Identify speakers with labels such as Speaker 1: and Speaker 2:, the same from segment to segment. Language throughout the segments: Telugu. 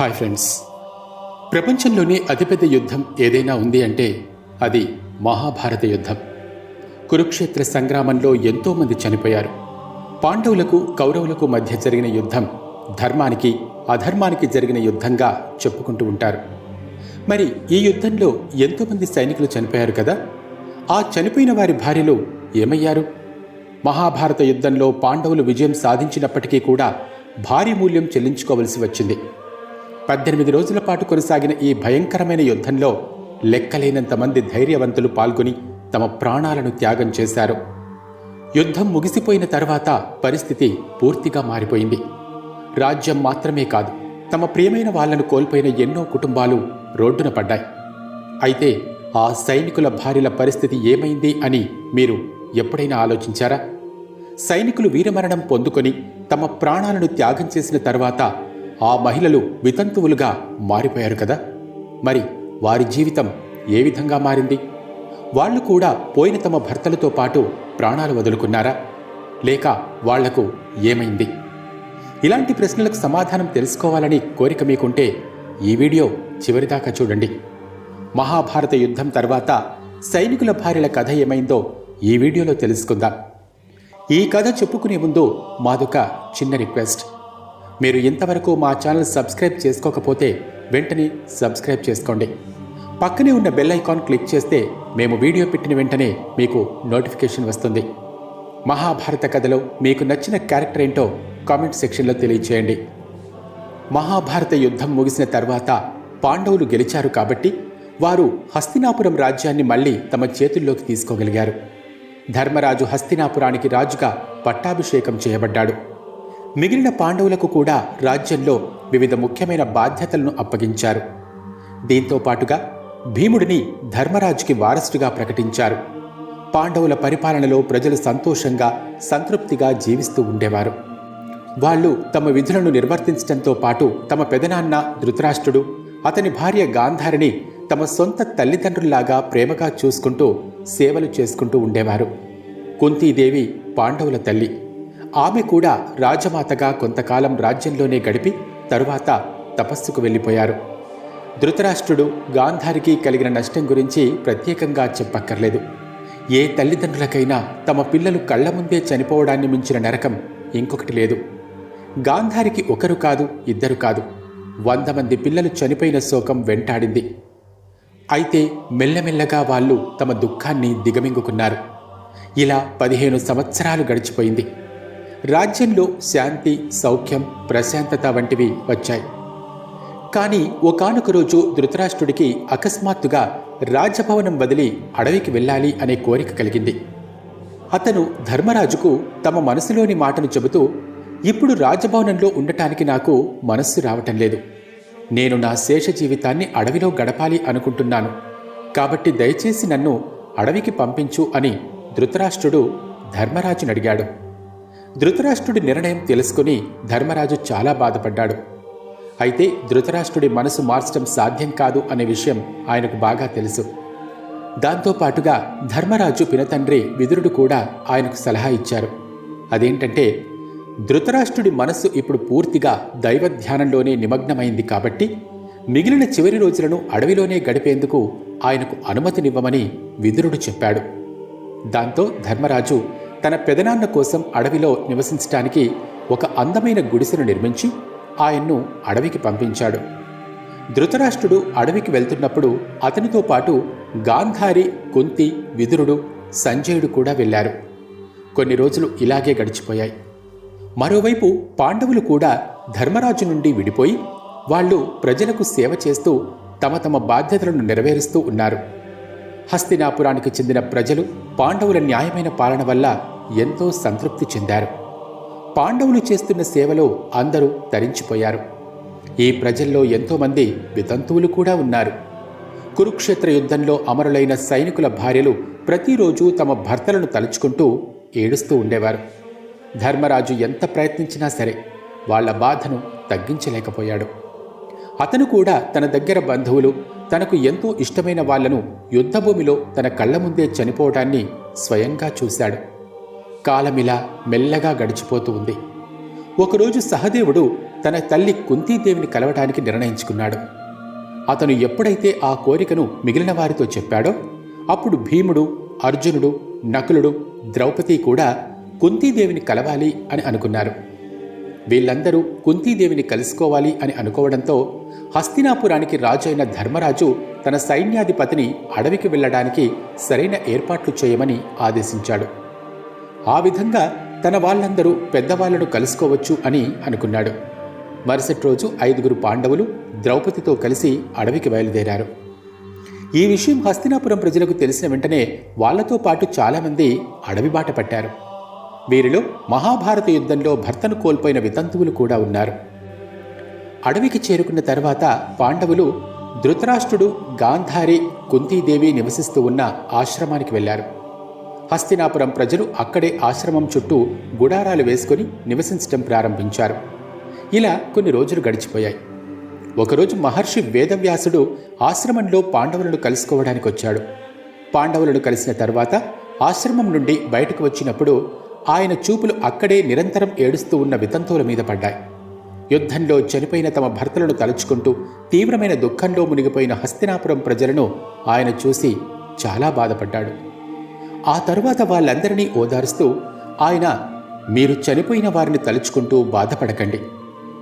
Speaker 1: Hi friends. ప్రపంచంలోనే అతిపెద్ద యుద్ధం ఏదైనా ఉంది అంటే అది మహాభారత యుద్ధం. కురుక్షేత్ర సంగ్రామంలో ఎంతోమంది చనిపోయారు. పాండవులకు కౌరవులకు మధ్య జరిగిన యుద్ధం ధర్మానికి అధర్మానికి జరిగిన యుద్ధంగా చెప్పుకుంటూ ఉంటారు. మరి ఈ యుద్ధంలో ఎంతోమంది సైనికులు చనిపోయారు కదా? ఆ చనిపోయిన వారి భార్యలు ఏమయ్యారు? మహాభారత యుద్ధంలో పాండవులు విజయం సాధించినప్పటికీ కూడా భారీ మూల్యం చెల్లించుకోవలసి వచ్చింది. పద్దెనిమిది రోజుల పాటు కొనసాగిన ఈ భయంకరమైన యుద్ధంలో లెక్కలేనంత మంది ధైర్యవంతులు పాల్గొని తమ ప్రాణాలను త్యాగం చేశారు. యుద్ధం ముగిసిపోయిన తర్వాత పరిస్థితి పూర్తిగా మారిపోయింది. రాజ్యం మాత్రమే కాదు తమ ప్రియమైన వాళ్ళను కోల్పోయిన ఎన్నో కుటుంబాలు రోడ్డున పడ్డాయి. అయితే ఆ సైనికుల భార్యల పరిస్థితి ఏమైంది అని మీరు ఎప్పుడైనా ఆలోచించారా? సైనికులు వీరమరణం పొందుకొని తమ ప్రాణాలను త్యాగం చేసిన తర్వాత ఆ మహిళలు వితంతువులుగా మారిపోయారు కదా? మరి వారి జీవితం ఏ విధంగా మారింది? వాళ్ళు కూడా పోయిన తమ భర్తలతో పాటు ప్రాణాలు వదులుకున్నారా? లేక వాళ్ళకు ఏమైంది? ఇలాంటి ప్రశ్నలకు సమాధానం తెలుసుకోవాలని కోరిక మీకుంటే ఈ వీడియో చివరిదాకా చూడండి. మహాభారత యుద్ధం తర్వాత సైనికుల భార్యల కథ ఏమైందో ఈ వీడియోలో తెలుసుకుందాం. ఈ కథ చెప్పుకునే ముందు మాదొక చిన్న రిక్వెస్ట్. మీరు ఇంతవరకు మా ఛానల్ సబ్స్క్రైబ్ చేసుకోకపోతే వెంటనే సబ్స్క్రైబ్ చేసుకోండి. పక్కనే ఉన్న బెల్ ఐకాన్ క్లిక్ చేస్తే మేము వీడియో పెట్టిన వెంటనే మీకు నోటిఫికేషన్ వస్తుంది. మహాభారత కథలో మీకు నచ్చిన క్యారెక్టర్ ఏంటో కామెంట్ సెక్షన్లో తెలియచేయండి. మహాభారత యుద్ధం ముగిసిన తర్వాత పాండవులు గెలిచారు కాబట్టి వారు హస్తినాపురం రాజ్యాన్ని మళ్ళీ తమ చేతుల్లోకి తీసుకోగలిగారు. ధర్మరాజు హస్తినాపురానికి రాజుగా పట్టాభిషేకం చేయబడ్డాడు. మిగిలిన పాండవులకు కూడా రాజ్యంలో వివిధ ముఖ్యమైన బాధ్యతలను అప్పగించారు. దీంతో పాటుగా భీముడిని ధర్మరాజుకి వారసుడిగా ప్రకటించారు. పాండవుల పరిపాలనలో ప్రజలు సంతోషంగా సంతృప్తిగా జీవిస్తూ ఉండేవారు. వాళ్ళు తమ విధులను నిర్వర్తించడంతో పాటు తమ పెదనాన్న ధృతరాష్ట్రుడు అతని భార్య గాంధారిని తమ సొంత తల్లిదండ్రుల్లాగా ప్రేమగా చూసుకుంటూ సేవలు చేసుకుంటూ ఉండేవారు. కుంతీదేవి పాండవుల తల్లి. ఆమె కూడా రాజమాతగా కొంతకాలం రాజ్యంలోనే గడిపి తరువాత తపస్సుకు వెళ్ళిపోయారు. ధృతరాష్ట్రుడు గాంధారికి కలిగిన నష్టం గురించి ప్రత్యేకంగా చెప్పక్కర్లేదు. ఏ తల్లిదండ్రులకైనా తమ పిల్లలు కళ్ళ ముందే చనిపోవడాన్ని మించిన నరకం ఇంకొకటి లేదు. గాంధారికి ఒకరు కాదు ఇద్దరు కాదు. వంద మంది పిల్లలు చనిపోయిన శోకం వెంటాడింది. అయితే మెల్లమెల్లగా వాళ్ళు తమ దుఃఖాన్ని దిగమింగుకున్నారు. ఇలా పదిహేను సంవత్సరాలు గడిచిపోయింది. రాజ్యంలో శాంతి సౌఖ్యం ప్రశాంతత వంటివి వచ్చాయి. కానీ ఒకానొక రోజు ధృతరాష్ట్రుడికి అకస్మాత్తుగా రాజభవనం వదిలి అడవికి వెళ్ళాలి అనే కోరిక కలిగింది. అతను ధర్మరాజుకు తమ మనసులోని మాటను చెబుతూ ఇప్పుడు రాజభవనంలో ఉండటానికి నాకు మనస్సు రావటం లేదు. నేను నా శేష జీవితాన్ని అడవిలో గడపాలి అనుకుంటున్నాను. కాబట్టి దయచేసి నన్ను అడవికి పంపించు అని ధృతరాష్ట్రుడు ధర్మరాజుని అడిగాడు. ధృతరాష్ట్రుడి నిర్ణయం తెలుసుకుని ధర్మరాజు చాలా బాధపడ్డాడు. అయితే ధృతరాష్ట్రుడి మనసు మార్చడం సాధ్యం కాదు అనే విషయం ఆయనకు బాగా తెలుసు. దాంతోపాటుగా ధర్మరాజు పినతండ్రి విదురుడు కూడా ఆయనకు సలహా ఇచ్చారు. అదేంటంటే ధృతరాష్ట్రుడి మనస్సు ఇప్పుడు పూర్తిగా దైవ ధ్యానంలోనే నిమగ్నమైంది కాబట్టి మిగిలిన చివరి రోజులను అడవిలోనే గడిపేందుకు ఆయనకు అనుమతినివ్వమని విదురుడు చెప్పాడు. దాంతో ధర్మరాజు తన పెదనాన్న కోసం అడవిలో నివసించటానికి ఒక అందమైన గుడిసెను నిర్మించి ఆయన్ను అడవికి పంపించాడు. ధృతరాష్ట్రుడు అడవికి వెళ్తున్నప్పుడు అతనితో పాటు గాంధారి కుంతి విదురుడు సంజయుడు కూడా వెళ్ళారు. కొన్ని రోజులు ఇలాగే గడిచిపోయాయి. మరోవైపు పాండవులు కూడా ధర్మరాజు నుండి విడిపోయి వాళ్ళు ప్రజలకు సేవ చేస్తూ తమ తమ బాధ్యతలను నెరవేరుస్తూ ఉన్నారు. హస్తినాపురానికి చెందిన ప్రజలు పాండవుల న్యాయమైన పాలన వల్ల ఎంతో సంతృప్తి చెందారు. పాండవులు చేస్తున్న సేవలో అందరూ తరించిపోయారు. ఈ ప్రజల్లో ఎంతోమంది వితంతువులు కూడా ఉన్నారు. కురుక్షేత్ర యుద్ధంలో అమరులైన సైనికుల భార్యలు ప్రతిరోజు తమ భర్తలను తలుచుకుంటూ ఏడుస్తూ ఉండేవారు. ధర్మరాజు ఎంత ప్రయత్నించినా సరే వాళ్ళ బాధను తగ్గించలేకపోయాడు. అతను కూడా తన దగ్గర బంధువులు తనకు ఎంతో ఇష్టమైన వాళ్ళను యుద్ధభూమిలో తన కళ్ళ ముందే చనిపోవడాన్ని స్వయంగా చూశాడు. కాలమిలా మెల్లగా గడిచిపోతూ ఉంది. ఒకరోజు సహదేవుడు తన తల్లి కుంతీదేవిని కలవటానికి నిర్ణయించుకున్నాడు. అతను ఎప్పుడైతే ఆ కోరికను మిగిలిన వారితో చెప్పాడో అప్పుడు భీముడు అర్జునుడు నకులుడు ద్రౌపది కూడా కుంతీదేవిని కలవాలి అని అనుకున్నారు. వీళ్ళందరూ కుంతీదేవిని కలుసుకోవాలి అని అనుకోవడంతో హస్తినాపురానికి రాజు అయిన ధర్మరాజు తన సైన్యాధిపతిని అడవికి వెళ్ళడానికి సరైన ఏర్పాట్లు చేయమని ఆదేశించాడు. ఆ విధంగా తన వాళ్ళందరూ పెద్దవాళ్ళను కలుసుకోవచ్చు అని అనుకున్నాడు. మరుసటి రోజు ఐదుగురు పాండవులు ద్రౌపదితో కలిసి అడవికి బయలుదేరారు. ఈ విషయం హస్తినాపురం ప్రజలకు తెలిసిన వెంటనే వాళ్ళతో పాటు చాలామంది అడవి బాట పట్టారు. వీరిలో మహాభారత యుద్ధంలో భర్తను కోల్పోయిన వితంతువులు కూడా ఉన్నారు. అడవికి చేరుకున్న తర్వాత పాండవులు ధృతరాష్ట్రుడు గాంధారి కుంతీదేవి నివసిస్తూ ఉన్న ఆశ్రమానికి వెళ్ళారు హస్తినాపురం ప్రజలు అక్కడే ఆశ్రమం చుట్టూ గుడారాలు వేసుకుని నివసించడం ప్రారంభించారు. ఇలా కొన్ని రోజులు గడిచిపోయాయి. ఒకరోజు మహర్షి వేదవ్యాసుడు ఆశ్రమంలో పాండవులను కలుసుకోవడానికి వచ్చాడు. పాండవులను కలిసిన తర్వాత ఆశ్రమం నుండి బయటకు వచ్చినప్పుడు ఆయన చూపులు అక్కడే నిరంతరం ఏడుస్తూ ఉన్న వితంతువుల మీద పడ్డాయి. యుద్ధంలో చనిపోయిన తమ భర్తలను తలుచుకుంటూ తీవ్రమైన దుఃఖంలో మునిగిపోయిన హస్తినాపురం ప్రజలను ఆయన చూసి చాలా బాధపడ్డాడు. ఆ తరువాత వాళ్ళందరినీ ఓదారుస్తూ ఆయన మీరు చనిపోయిన వారిని తలుచుకుంటూ బాధపడకండి.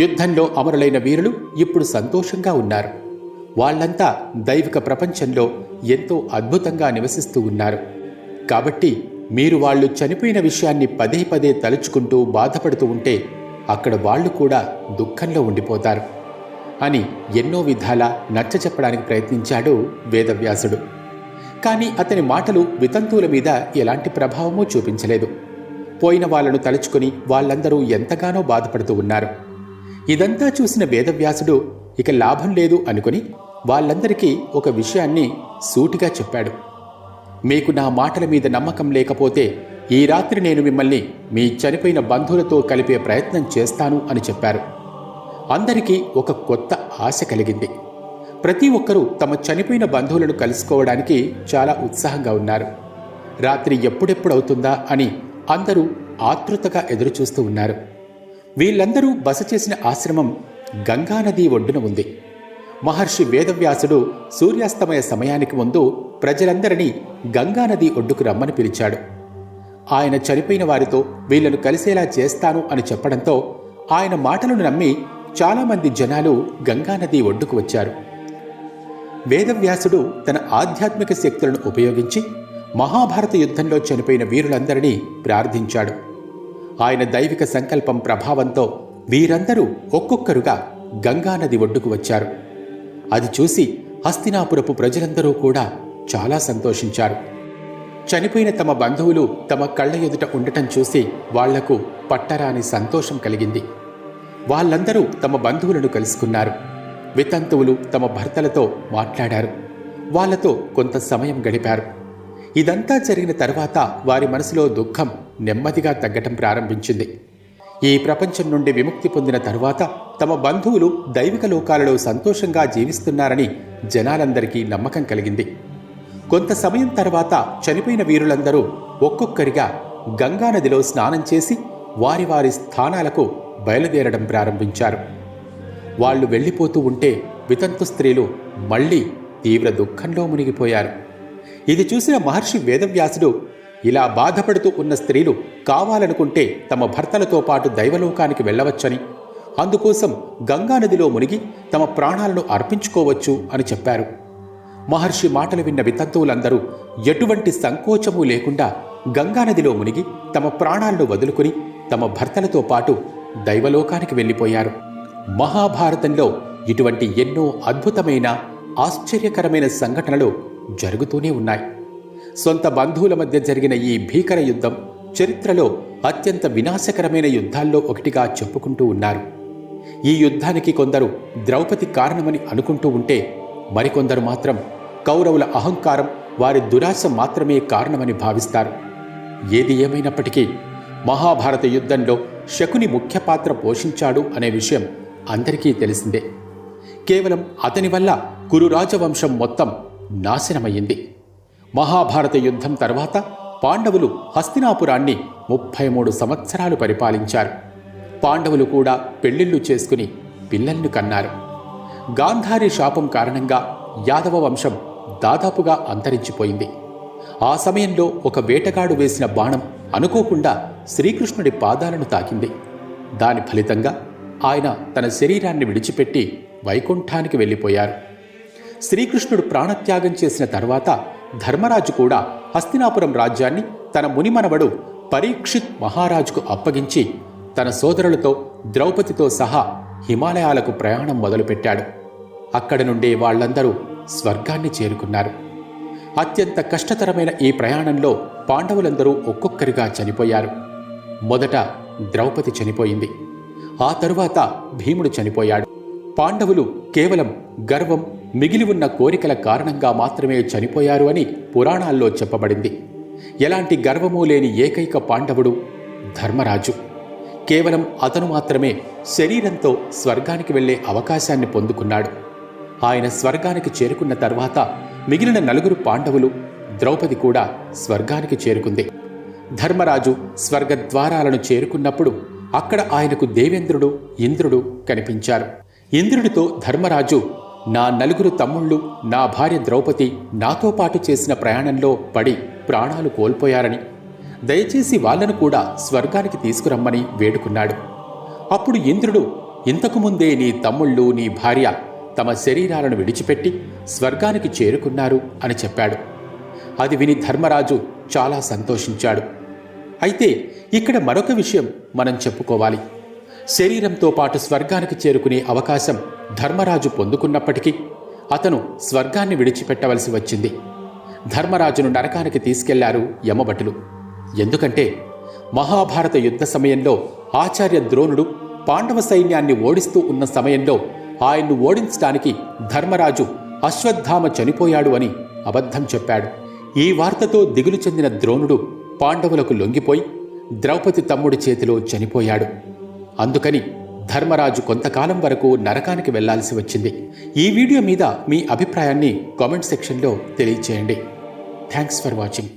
Speaker 1: యుద్ధంలో అమరులైన వీరులు ఇప్పుడు సంతోషంగా ఉన్నారు. వాళ్ళంతా దైవిక ప్రపంచంలో ఎంతో అద్భుతంగా నివసిస్తూ ఉన్నారు. కాబట్టి మీరు వాళ్ళు చనిపోయిన విషయాన్ని పదే పదే తలుచుకుంటూ బాధపడుతూ ఉంటే అక్కడ వాళ్ళు కూడా దుఃఖంలో ఉండిపోతారు. అని ఎన్నో విధాలా నచ్చ చెప్పడానికి ప్రయత్నించాడు వేదవ్యాసుడు. కానీ అతని మాటలు వితంతువుల మీద ఎలాంటి ప్రభావమూ చూపించలేదు. పోయిన వాళ్ళను తలుచుకుని వాళ్ళందరూ ఎంతగానో బాధపడుతూ ఉన్నారు. ఇదంతా చూసిన వేదవ్యాసుడు ఇక లాభం లేదు అనుకుని వాళ్ళందరికీ ఒక విషయాన్ని సూటిగా చెప్పాడు. మీకు నా మాటల మీద నమ్మకం లేకపోతే ఈ రాత్రి నేను మిమ్మల్ని మీ చనిపోయిన బంధువులతో కలిపే ప్రయత్నం చేస్తాను అని చెప్పారు. అందరికీ ఒక కొత్త ఆశ కలిగింది. ప్రతి ఒక్కరూ తమ చనిపోయిన బంధువులను కలుసుకోవడానికి చాలా ఉత్సాహంగా ఉన్నారు. రాత్రి ఎప్పుడెప్పుడవుతుందా అని అందరూ ఆతృతగా ఎదురుచూస్తూ ఉన్నారు. వీళ్ళందరూ బస చేసిన ఆశ్రమం గంగానది ఒడ్డున ఉంది. మహర్షి వేదవ్యాసుడు సూర్యాస్తమయ సమయానికి ముందు ప్రజలందరినీ గంగానది ఒడ్డుకు రమ్మని పిలిచాడు. ఆయన చనిపోయిన వారితో వీళ్ళను కలిసేలా చేస్తాను అని చెప్పడంతో ఆయన మాటలను నమ్మి చాలామంది జనాలు గంగానది ఒడ్డుకు వచ్చారు. వేదవ్యాసుడు తన ఆధ్యాత్మిక శక్తులను ఉపయోగించి మహాభారత యుద్ధంలో చనిపోయిన వీరులందరినీ ప్రార్థించాడు. ఆయన దైవిక సంకల్పం ప్రభావంతో వీరందరూ ఒక్కొక్కరుగా గంగానది ఒడ్డుకు వచ్చారు. అది చూసి హస్తినాపురపు ప్రజలందరూ కూడా చాలా సంతోషించారు. చనిపోయిన తమ బంధువులు తమ కళ్ళ ఎదుట ఉండటం చూసి వాళ్ళకు పట్టరాని సంతోషం కలిగింది. వాళ్ళందరూ తమ బంధువులను కలుసుకున్నారు. వితంతువులు తమ భర్తలతో మాట్లాడారు. వాళ్ళతో కొంత సమయం గడిపారు. ఇదంతా జరిగిన తర్వాత వారి మనసులో దుఃఖం నెమ్మదిగా తగ్గటం ప్రారంభించింది. ఈ ప్రపంచం నుండి విముక్తి పొందిన తరువాత తమ బంధువులు దైవిక లోకాలలో సంతోషంగా జీవిస్తున్నారని జనాలందరికీ నమ్మకం కలిగింది. కొంత సమయం తర్వాత చనిపోయిన వీరులందరూ ఒక్కొక్కరిగా గంగానదిలో స్నానం చేసి వారి వారి స్థానాలకు బయలుదేరడం ప్రారంభించారు. వాళ్ళు వెళ్ళిపోతూ ఉంటే వితంతు స్త్రీలు మళ్ళీ తీవ్ర దుఃఖంలో మునిగిపోయారు. ఇది చూసిన మహర్షి వేదవ్యాసుడు ఇలా బాధపడుతూ ఉన్న స్త్రీలు కావాలనుకుంటే తమ భర్తలతో పాటు దైవలోకానికి వెళ్ళవచ్చని అందుకోసం గంగానదిలో మునిగి తమ ప్రాణాలను అర్పించుకోవచ్చు అని చెప్పారు. మహర్షి మాటలు విన్న వితంతువులందరూ ఎటువంటి సంకోచము లేకుండా గంగానదిలో మునిగి తమ ప్రాణాలను వదులుకుని తమ భర్తలతో పాటు దైవలోకానికి వెళ్ళిపోయారు. మహాభారతంలో ఇటువంటి ఎన్నో అద్భుతమైన ఆశ్చర్యకరమైన సంఘటనలు జరుగుతూనే ఉన్నాయి. సొంత బంధువుల మధ్య జరిగిన ఈ భీకర యుద్ధం చరిత్రలో అత్యంత వినాశకరమైన యుద్ధాల్లో ఒకటిగా చెప్పుకుంటూ ఉన్నారు. ఈ యుద్ధానికి కొందరు ద్రౌపది కారణమని అనుకుంటూ ఉంటే మరికొందరు మాత్రం కౌరవుల అహంకారం వారి దురాశ మాత్రమే కారణమని భావిస్తారు. ఏది ఏమైనప్పటికీ మహాభారత యుద్ధంలో శకుని ముఖ్య పాత్ర పోషించాడు అనే విషయం అందరికీ తెలిసిందే. కేవలం అతని వల్ల కురు రాజవంశం మొత్తం నాశనమయ్యింది. మహాభారత యుద్ధం తర్వాత పాండవులు హస్తినాపురాన్ని ముప్పై మూడు సంవత్సరాలు పరిపాలించారు. పాండవులు కూడా పెళ్ళిళ్ళు చేసుకుని పిల్లల్ని కన్నారు. గాంధారి శాపం కారణంగా యాదవ వంశం దాదాపుగా అంతరించిపోయింది. ఆ సమయంలో ఒక వేటగాడు వేసిన బాణం అనుకోకుండా శ్రీకృష్ణుడి పాదాలను తాకింది. దాని ఫలితంగా ఆయన తన శరీరాన్ని విడిచిపెట్టి వైకుంఠానికి వెళ్ళిపోయారు. శ్రీకృష్ణుడు ప్రాణత్యాగం చేసిన తర్వాత ధర్మరాజు కూడా హస్తినాపురం రాజ్యాన్ని తన మునిమనవడు పరీక్షిత్ మహారాజుకు అప్పగించి తన సోదరులతో ద్రౌపదితో సహా హిమాలయాలకు ప్రయాణం మొదలుపెట్టాడు. అక్కడ నుండే వాళ్ళందరూ స్వర్గాన్ని చేరుకున్నారు. అత్యంత కష్టతరమైన ఈ ప్రయాణంలో పాండవులందరూ ఒక్కొక్కరిగా చనిపోయారు. మొదట ద్రౌపది చనిపోయింది. ఆ తరువాత భీముడు చనిపోయాడు. పాండవులు కేవలం గర్వం మిగిలి ఉన్న కోరికల కారణంగా మాత్రమే చనిపోయారు అని పురాణాల్లో చెప్పబడింది. ఎలాంటి గర్వమూ లేని ఏకైక పాండవుడు ధర్మరాజు. కేవలం అతను మాత్రమే శరీరంతో స్వర్గానికి వెళ్ళే అవకాశాన్ని పొందుకున్నాడు. ఆయన స్వర్గానికి చేరుకున్న తర్వాత మిగిలిన నలుగురు పాండవులు ద్రౌపది కూడా స్వర్గానికి చేరుకుంది. ధర్మరాజు స్వర్గద్వారాలను చేరుకున్నప్పుడు అక్కడ ఆయనకు దేవేంద్రుడు ఇంద్రుడు కనిపించారు. ఇంద్రుడితో ధర్మరాజు నా నలుగురు తమ్ముళ్ళు నా భార్య ద్రౌపది నాతో పాటు చేసిన ప్రయాణంలో పడి ప్రాణాలు కోల్పోయారని. దయచేసి వాళ్ళను కూడా స్వర్గానికి తీసుకురమ్మని వేడుకున్నాడు. అప్పుడు ఇంద్రుడు ఇంతకుముందే నీ తమ్ముళ్ళు నీ భార్య తమ శరీరాలను విడిచిపెట్టి స్వర్గానికి చేరుకున్నారు అని చెప్పాడు. అది విని ధర్మరాజు చాలా సంతోషించాడు. అయితే ఇక్కడ మరొక విషయం మనం చెప్పుకోవాలి. శరీరంతో పాటు స్వర్గానికి చేరుకునే అవకాశం ధర్మరాజు పొందుకున్నప్పటికీ అతను స్వర్గాన్ని విడిచిపెట్టవలసి వచ్చింది. ధర్మరాజును నరకానికి తీసుకెళ్ళారు యమభటులు. ఎందుకంటే మహాభారత యుద్ధ సమయంలో ఆచార్య ద్రోణుడు పాండవ సైన్యాన్ని ఓడిస్తూ ఉన్న సమయంలో ఆయన్ను ఓడించడానికి ధర్మరాజు అశ్వత్థామ చనిపోయాడు అని అబద్ధం చెప్పాడు. ఈ వార్తతో దిగులు చెందిన ద్రోణుడు పాండవులకు లొంగిపోయి ద్రౌపది తమ్ముడి చేతిలో చనిపోయాడు. అందుకని ధర్మరాజు కొంతకాలం వరకు నరకానికి వెళ్ళాల్సి వచ్చింది. ఈ వీడియో మీద మీ అభిప్రాయాన్ని కామెంట్ సెక్షన్లో తెలియచేయండి. Thanks for watching.